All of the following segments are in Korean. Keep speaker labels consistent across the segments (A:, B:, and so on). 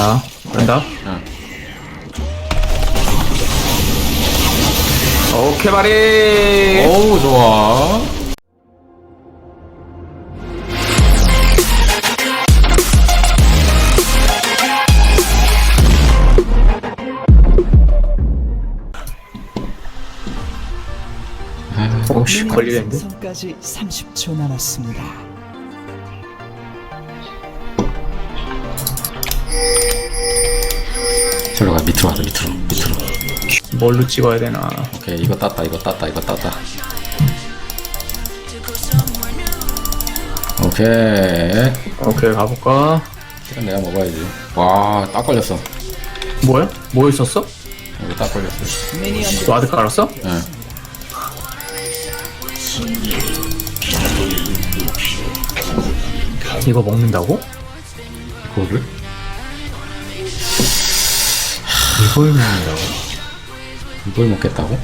A: 자, 간다.
B: 응.
A: 오케이, 바리.
B: 어우 좋아.
A: 오씨, 걸리겠는데?
C: 성까지 30초 남았습니다.
B: 저로 가 밑으로 가자 밑으로 밑으로.
A: 뭘로 찍어야 되나?
B: 오케이 이거 땄다 이거 땄다 이거 땄다. 오케이.
A: 오케이, 가볼까?
B: 이건 내가 먹어야지. 와, 딱 걸렸어.
A: 뭐야? 뭐 있었어?
B: 이거 딱 걸렸어.
A: 와드 깔았어?
B: 응.
A: 이거 먹는다고?
B: 이거를?
A: 이걸 먹는다고?
B: 이걸 먹겠다고?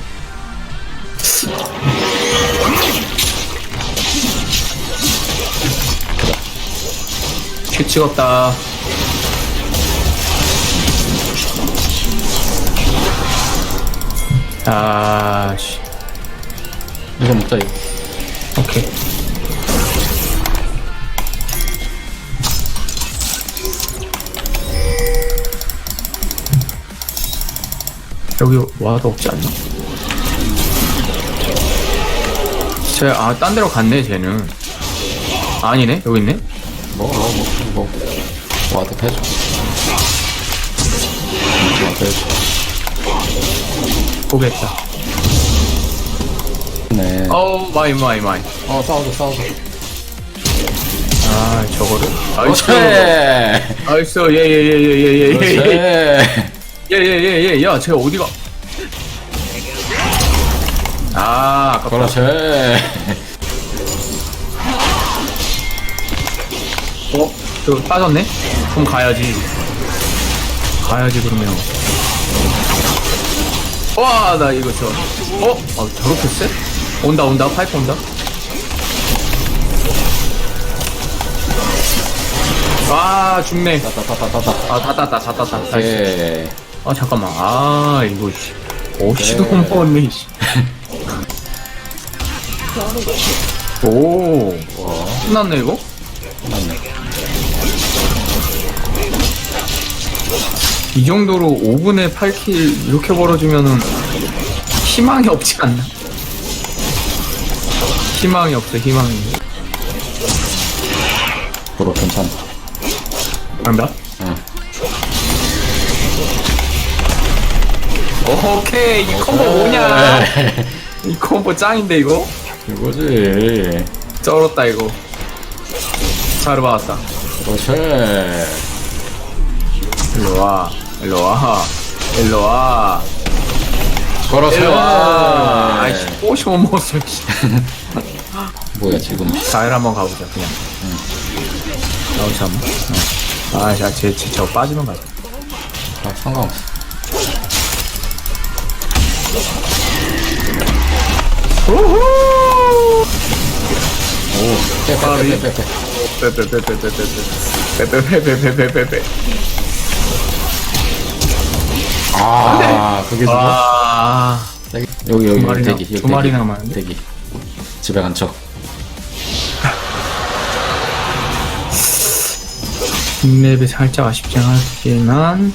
A: 큐 찍었다. 아, 씨.
B: 이거 먹자 이거.
A: 오케이. 여기 와도 없지 않나? 쟤, 아, 딴 데로 갔네, 쟤는. 아니네? 여기 있네?
B: 먹어 먹어 먹어. 먹어. 와도 해줘. 와도 해줘.
A: 보겠다.
B: 네.
A: 어우, 마이, 마이, 마이.
B: 어 싸워줘 싸워줘.
A: 아, 저거를.
B: 그렇지.
A: 나이스, 예, 예, 예, 예, 예, 예, 예, 예.
B: 그렇지.
A: 예, 예, 예, 예, 야, 쟤 어디가? 아, 아깝다.
B: 그렇지.
A: 어? 저 빠졌네? 그럼 가야지. 가야지, 그러면. 와, 나 이거 저. 어? 아, 저렇게 쎄? 온다, 온다, 파이프 온다. 아, 죽네.
B: 따따따따따.
A: 아, 다 땄다, 다 땄다.
B: 오케이.
A: 아, 잠깐만. 아, 이거, 씨. 어시도
B: 네.
A: 못 먹었네, 씨. 오,
B: 와.
A: 끝났네, 이거? 이 정도로 5분에 8킬 이렇게 벌어지면은 희망이 없지 않나? 희망이 없어 희망이
B: 그거 괜찮다.
A: 간다?
B: 응.
A: 오케이 이 콤보 뭐냐 이 콤보 짱인데 이거?
B: 이거지.
A: 쩔었다 이거 잘 받았다
B: 그렇지.
A: 일로와 일로와 일로와
B: 그렇지.
A: 일로와 아이씨 꽃이 못 먹었어 씨.
B: 뭐야 지금?
A: 자일 한번 가보자 그냥 어 잠깐만 어. 아자쟤쟤저 빠지면 가자
B: 아, 상관없어.
A: 우후
B: 오, 빼빼빼빼빼.
A: 빼빼빼빼빼빼빼빼빼빼빼빼빼빼빼
B: 아, 그게 죽어?
A: 아
B: 여기 여기 여기
A: 두 마리나-
B: 대기 여기
A: 두 마리
B: 대기.
A: 남았는데?
B: 대기. 집에 간 척.
A: 빅맵이 살짝 아쉽지 않았지만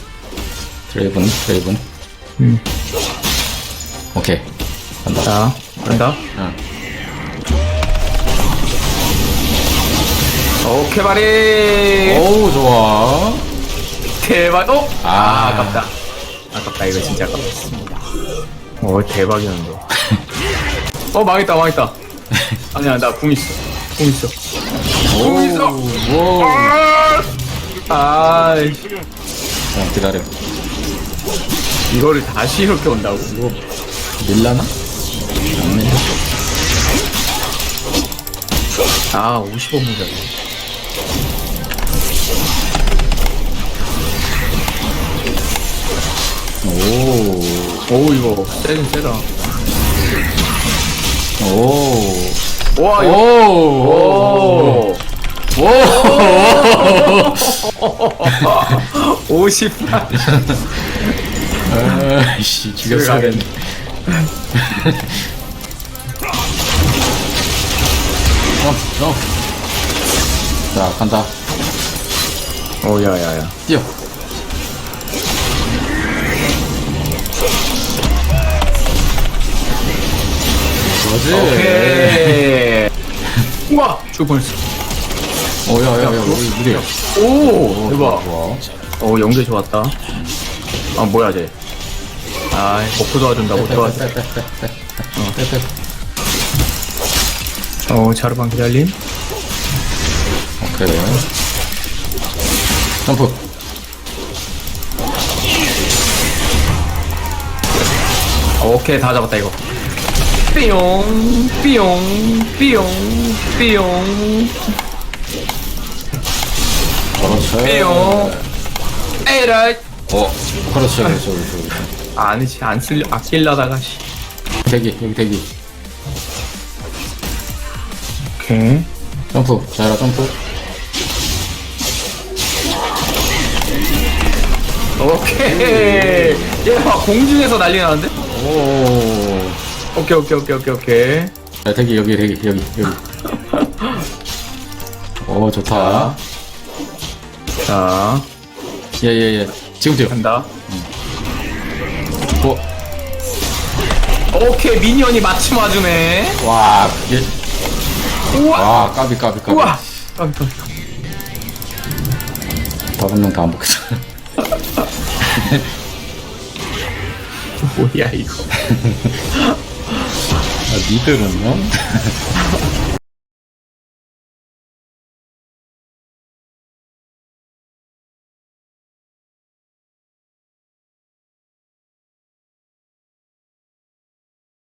B: 드레이븐 드레이븐.
A: 음.
B: 오케이. 간다.
A: 자 간다
B: 응.
A: 오케이 바리
B: 오우 좋아.
A: 대박 어? 아
B: 아.
A: 아 깝다 아깝다 이거 진짜 아깝다 오 대박이었는데 어 망했다 망했다 아니야 나 궁 있어 궁 있어 궁 있어
B: 오.
A: 아
B: 어, 기다려.
A: 이거를 다시 이렇게 온다고
B: 이거 밀라나? 안 밀려.
A: 아 55문제네
B: 오.
A: 오 이거 세긴 세다
B: 오.
A: 와 이거
B: 오.
A: 오 50만.
B: 아이씨, 죽였어야 됐네. 어, 어. 자, 간다.
A: 오, 야, 야, 야.
B: 뛰어.
A: 오케이. 우와! 죽을 뻔했어.
B: 어, 야, 야, 야, 우리, 우리.
A: 오! 대박.
B: 좋아.
A: 오, 연계 좋았다. 아, 뭐야, 쟤. 아, 목표 도와준다, 못 도와줘. 어, 자르반 기다림.
B: 오케이. 점프.
A: 오케이, 다 잡았다, 이거. 삐용, 삐용, 삐용, 삐용,
B: 그렇죠.
A: 삐용. 에라이.
B: 어, 그렇죠, 그렇죠, 그렇죠.
A: 아니지, 안 쓸려, 아낄려다가, 씨.
B: 대기, 여기 대기.
A: 오케이.
B: 점프. 자라, 점프.
A: 오케이. 얘 봐, 공중에서 난리 나는데?
B: 오.
A: 오케이, 오케이, 오케이, 오케이, 오케이.
B: 자, 대기, 여기, 대기, 여기, 여기. 오, 좋다.
A: 자,
B: 예, 예, 예. 지금 뛰어.
A: 간다.
B: 어,
A: 오케이, 미니언이 마침 와주네.
B: 와, 그게.
A: 우와!
B: 와, 까비, 까비, 까비.
A: 우와! 깜, 깜, 깜.
B: 다섯 명 다 안 먹겠어.
A: 뭐야, 이거.
B: 아, 니들은요?